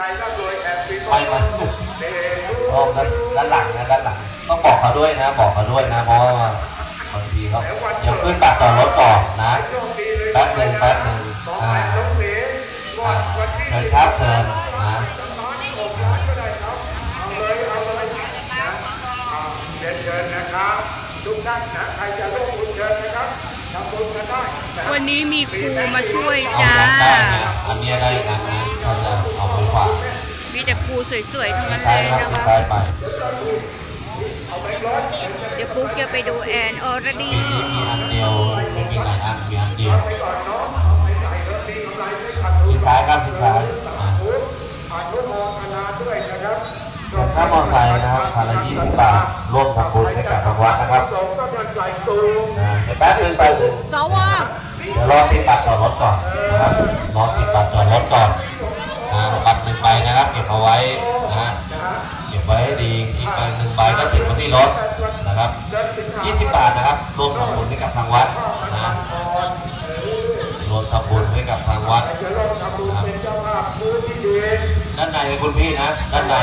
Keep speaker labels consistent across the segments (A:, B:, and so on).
A: ไปมัน
B: เดช
A: รอบด้านด้านหลังนะด้านหลังต้องบอกเขาด้วยนะ บอกเขาด้วยนะเพราะว่าบางทีเขาเดี๋ยวขึ้นปากต่อรถก่อนนะ
B: โชคดีเลย
A: แป๊บหนึ่งแป๊บหนึ่ง
B: สอง
A: อ่า
B: แปดสองเหรียญงว
A: อ่า
B: ดวันที่
A: เชิญครับเชิญนะ
B: น้อยหกล้านก็ได้ครับเอาเลยเอาเลยนะอ่าเชิญเชิญนะครับทุกท่านนะใครจะร่วมบุญเชิญนะครับทำบุญกันได้ะ
C: วันนี้มีครูมาช่วย
A: เอา
C: จ้า
A: อยากได้นะอันเนี้ยได้นะน
C: มีแต่ครูสวยๆทั้งนั้นเลยนะคะเดี๋ยวปุ๊กจะไปดูแอนออรดี
A: อันเดียวไม่มีหลายอันมีอันเดียวสุดท้ายครับสุดท้ายอะ
B: อนุโมทนาด้วยนะครับ
A: ส่วนค่ามอเตอร์ไซค์นะครับคันละยี่สิบบาทร่วมทำบุญให้กับทางวัดนะครับเดี๋ยวแป๊บนึงแป๊บนึง
C: สว
A: เดี๋ยวรอติดบัตรจอดรถก่อนนะครับรอติดบัตรจอดรถก่อนนะบัต รหนึ่งใบนะครับ เก็บเอาไว้นะเก็บไว้ให้ดีอีกใบหนึ่งใบก็ติดไว้ที่รถนะครับ20บาทนะครับร่วมทำบุญให้กับทางวัดนะรวมทำบุญให้กับทางวัด
B: จะร่วมทำบุญเป็นเจ้าภาพผู้ที่ดี
A: ด้านในคุณพี่นะ ด้านใน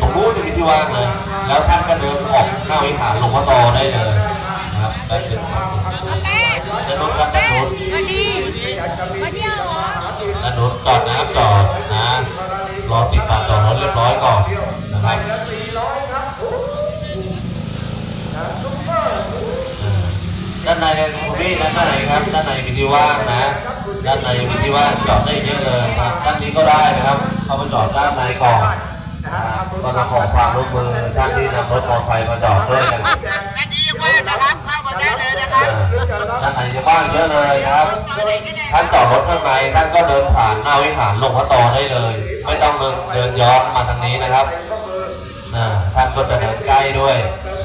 A: ตรงนู้นจะมีที่ว่างเลย แล้วท่านก็เดินออกหน้าวิหารหลวงพ่อโตได้เลยนะครับได้ถึงครับด้านนู้นครับด้านนู้น
C: สวัสดี
B: อยากจะมี
C: มาเที่ยวเหรอ
A: ด้านนู้นจอดนะครับจอดนะ รอติดต่อจอดรถเรียบร้อยก่อนนะครับ
B: ละสี่ร้อยครับโอ้โหนะซุปเปอร์
A: เออด้านในคุณพี่ด้านในครับด้านในมีที่ว่างนะ ด้านในมีที่ว่างจอดได้เยอะเลยครับด้านนี้ก็ได้นะครับ เข้าไปจอดด้านในก่อนนะครับก็ต้องขอความร่วมมือท่านที่นำรถมอเตอร์ไซค์มาจอดด้วยนะครับ
B: ท่านอาน
A: จะบ้านเยอะเลยครับ ท่านจอดรถข้างในท่านก็เดินผ่านหน้าวิหารหลวงพ่อโตได้เลย ไม่ต้องเดินเดินย้อนมาทางนี้นะครับนะท่านก็จะเดินใกล้ด้วย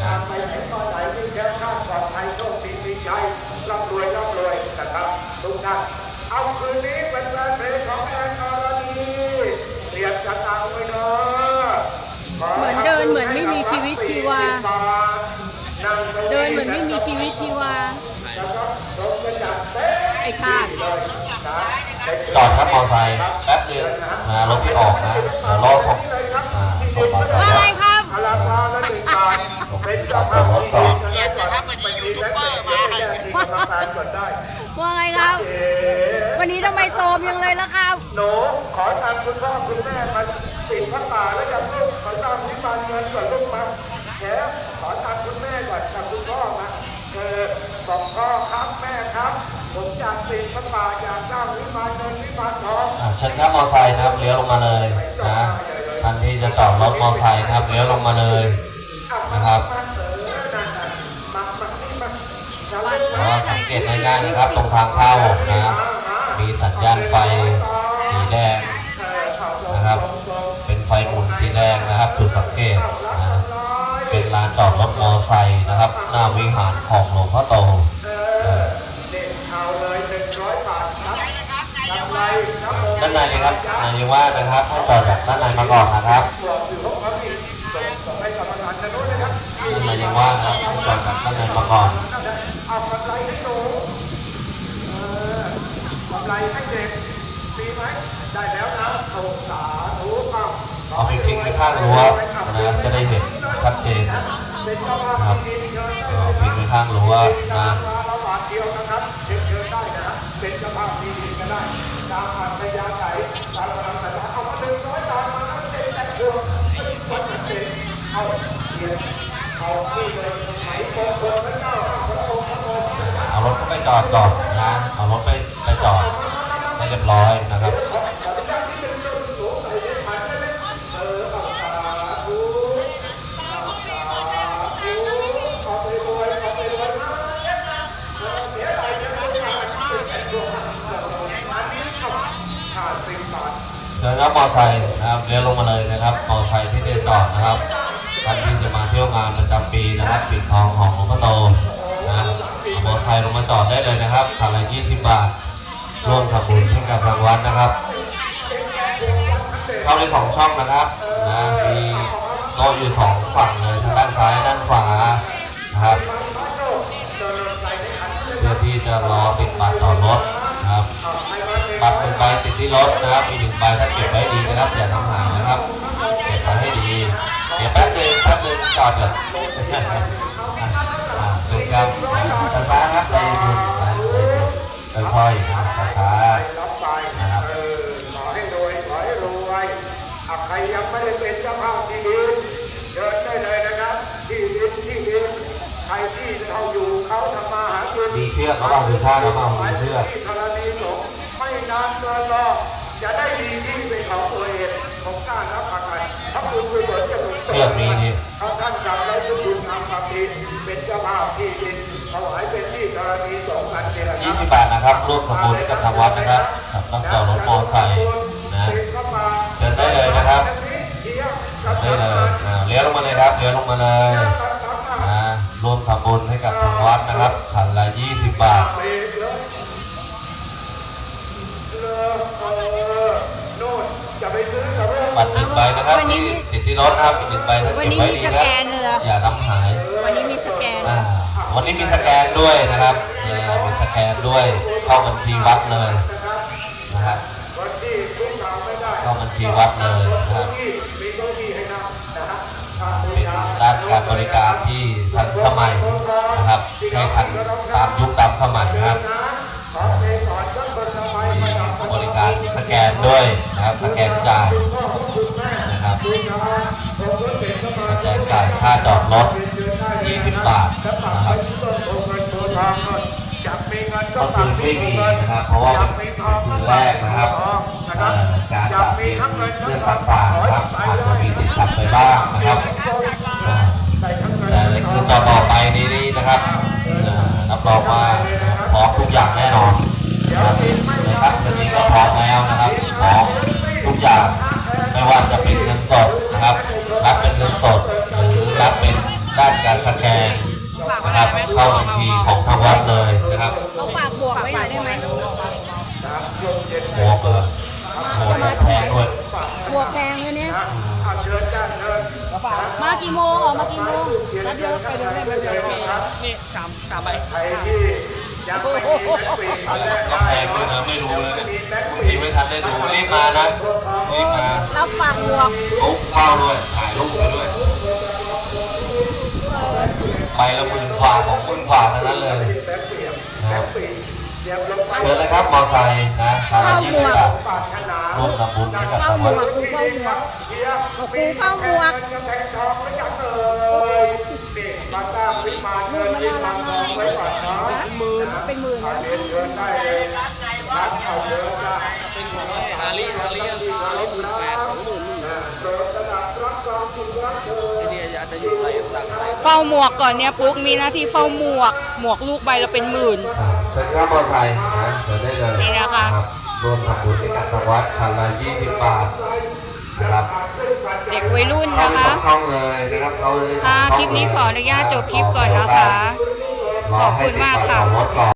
A: นะ
B: ไปไหนก็ เห
C: มือนไม่มีชีวิตชีวา
B: แล้วก็ลงกระจับเต้น
C: ไอชาติ
A: จอดครับมอเตอร์ไซค์แป๊บเดียวนะรถที่ออกนะเดี๋ยวรอผมอ่าส่งมาอด
C: ว่า
A: ร
C: ครับ
B: พลาพาและหนึ่งบาทเป็นเจ้าภาพที่ดีนะครับไปดีและเป็นเจ้าที่กรรมารก่อนได้
C: ว่าไงครับ วันนี้ทำไมโตมยังเลยล่ะครับ
B: หนูขอทานคุณพ่อคุณแม่มาปิดพระป่าแล้วยังลูกขอตามนิมานเงินก่อนลูกมาแถมขอทานคุณแม่ก่อนกับคุณพ่อมาเออบอกพ่อ ครับแม่ครับ ผมอยากปิดพระป่าอยากสร้างนิมานเงินนิมานทอง
A: อ่าเชิญครับมอเตอร์ไซค์นะครับเลี้ยวลงมาเลยนะท่านที่จะจอดรถมอเตอร์ไซค์นะครับเลี้ยวลงมาเลยนะครับเพราะว่าสังเกตง่ายๆนะครับตรงทางเข้านะมีสัญญาณไฟสีแดงนะครับ เป็นไฟหมุนสีแดงนะครับจุดสังเกตนะเป็นลานจอดรถมอเตอร์ไซค์นะครับ หน้าวิหารของหลวงพ่อโตเออ
B: เด็กเอาเลยหนึ่งร้อยบาทครับกำไรครับผมา
A: นในเลยครับนายว่านะครับให้จอจากด้านในมาก่อนนะครับ
B: บวกอยู่าอีกส่งส่งให้กรครับ
A: ด้านในยังว่าครับให้จอจากด้านในมาก่อน
B: เอาไรอเอา
A: ไปทิ้งไว้ข้างรั้วนะครับจะได้เห็นชัดเจน
B: นะ
A: ครับ
B: ที่ดีเชิญ
A: เอาทิ้งไว้ข้างรั้วนะา
B: ทเดียวนะครับเชิญเชิญได้นะครับเป็นสภาพที่ดีก็ได้ ตามอัธยาศัยตามกำลังศรัทธาเอามาหนึ่งร้อยบาทมาเต็มแต่พวงวัดเด็กเอาเรียนเอาที่เลยไหนโกงโกงแล้วเจ้าพระองค์พร
A: เอารถไปจอดก่อนนะ เอารถไปไปจอดให้เรียบร้อยนะครับ เดินครับมอไซค์นะครับเลี้ยวลงมาเลยนะครับมอเตอไซค์ที่จะจอดนะครับท่านที่จะมาเที่ยวงานประจำปีนะครับปิดทองของหลวงพ่อโตนะเอามอไซค์ลงมาจอดได้เลยนะครับคันละ20บาทร่วมทำบุญให้กับทางวัดนะครับเข้าในสองช่องนะครับนะมีโต๊ะอยู่สองฝั่งเลยทางด้านซ้ายด้านขวานะครับเพื่อที่จะรอติดบัตรต่อรถ นะครับบัตรหนึ่งใบติดที่รถนะครับอีกหนึ่งใบถ้าเก็บไว้ดีนะครับอย่าทำหายนะครับเก็บไว้ให้ดีเดี๋ยวแป๊บหนึงแป๊บหนึงจอดก่อนอ่าเป็นครับช้าๆครับใจเย็นๆนะค่อยๆนะช้า
B: รับไป
A: ๆนะครับ
B: เออขอให้รวยขอให้รวยอะใครยังไม่ได้เป็นเจ้าภาพที่ดินเดินได้เลยนะครับที่ดินที่ดินใครที่เขาอยู่เขาทำมาหากิน
A: มีเชือกเขาบ้างมีท่าเขาบ้างมีเชือก
B: อก
A: มีนี่
B: เขาท่านกลับแล้วทุกคุณทำความดีเป็นเจ้าภาพที่ดินถวายเป็นที่ธรณีสงฆ์กันนี่แหละค
A: ยี่
B: รับ
A: สิบบาทนะครับร่วมทำบุญให้กับทางวัดนะครับกับต้องต่อรถมอเตอร์ไซค์นะเชิญได้เลยนะครับเชิญได้เลยอ่าเลี้ยวลงมาเลยครับเลี้ยวลงมาเลยนะร่วมทำบุญให้กับทางวัดนะครับขันละยี่สิบบาท
B: จะไปซื้อกั บเรื่อง
A: บัตรหนึ่งใบนะครับ
C: วันนี้
A: ที่ติดที่รถนะครับอีกหนึ่งใบถ้า
C: วัน
A: เก็บ
C: นี้
A: ไว้
C: มี
A: ดี
C: ส
A: นะ
C: แกนเลยเหรอ
A: อย่าทำหาย
C: วันนี้มีสแกน
A: อ่าวันนี้มีสแกนด้วยนะครับเออมีสแกนด้วยเข้าบัญชีวัดเลยนะครับ
B: วันที่คุณทำไม่ได้
A: เข้าบัญชีวัดเลยนะครับ
B: ที่มีเก้าอี้ให้นั่งนะฮะ
A: เป็นด้านการบริการที่ทันสมัยนะครับให้ทันตามยุคตามสมัยนะครับ
B: กา
A: รสแกนด้วยนะครับสแกนจ่ายนะครับ
B: คุณนะฮะผมก็เห็นเข้ามา
A: สแกนจ่ายค่าจอดรถ20บาทนะครับ
B: จับมีเงิน
A: ก็คือไม่มีนะครับเพราะว่าเป็นคืนแรกนะครับการจัดเตรียมเรื่องต่างๆนะครับอาจจะมีติดขัดไปบ้างนะครับแต่ในคืนต่อไปนี้นะครับรับรองว่าพร้อมทุกอย่างแน่นอน นะครับนะครับวันนี้ก็พร้อมแล้วนะครับพร้อมทุกอย่างไม่ว่าจะเป็นเงินสดนะครับรับเป็นเงินสดหรือรับเป็นด้านการสแกนนะครับเข้าบัญชีของทางวัดเลยนะครับ
C: เขาฝากบวกไว้หน่อยได้ไหม
A: หมวกเลยหมวกแบบแพงด้วย
C: บวกแพงเลยเนี่ย
B: เชิญจ้าเชิญ
C: มากี่โมงออกมากี่โมง
B: แป๊บเดียวไปเดี๋ยวแม่ไปเดี๋ยว
D: นี่สามสามใบ
B: ใครที่ ยังไม่มีแบ็คปีอันแรก
A: ก็แพงด้วยนะไม่รู้เลยเนี่ยบางทีไม่ทันได้ดูรีบมานะรีบมา
C: รับฝากบวก
A: ลุกเข้าด้วยถ่ายรูปไปด้วยไปละหมื่นกว่าของหมื่นกว่าทั้งนั้นเลยนะครับ
B: เดี๋ยวลงไป
A: เชิญเลยครับมอไซค์นะทางยี่สิบบาท
B: ปากขนา
A: ร่วมทำบุญให้กับ
C: เฝ้า
A: ทาง
C: หม
A: วัด
C: วกกูเฝ้าหมวก
B: เฮีย
C: บอกกูเฝ้าหมวก
B: จะแทงทองไม่จังเลยนี่มาสร้างขึ้นมาเชิญที่ทางทองไว้ก่อนนะ
C: หมื่ นเป็นหมื่น
B: เรียนเชิญได้เลยร้านเขาเดินจ้า
D: เป็นของฮาริฮาริฮาริหมื่นแปดของหมื่นหนึ่ง
B: โปรดตระหนักรักความสุขรักเธอ
D: ไอ้นี่อาจจะอยู่ไรต่างไร
C: เฝ้าหมวกก่อนเนี่ยปุ๊กมีหน้าที่เฝ้าหมวก หมวกลูกใบละเป็นหมื่น
A: อ่าเชิญครับมอไซค์นะเชิญได้เลย
C: นี่นะคะ
A: รับร่วมทำบุญให้กับทางวัดคันละยี่สิบบาทนะครับ
C: เด็กวัยรุ่น
A: เข้า
C: นะ
A: ไปส
C: คะ
A: องช่องเลยนะครับเข้าไปสอง
C: ค่ะ
A: ช่อง
C: คลิปนี้
A: เลย
C: ขออนุญาตจบคลิปก่อนนะคะ
A: รอให้
C: ขอบคุณมากค่ะ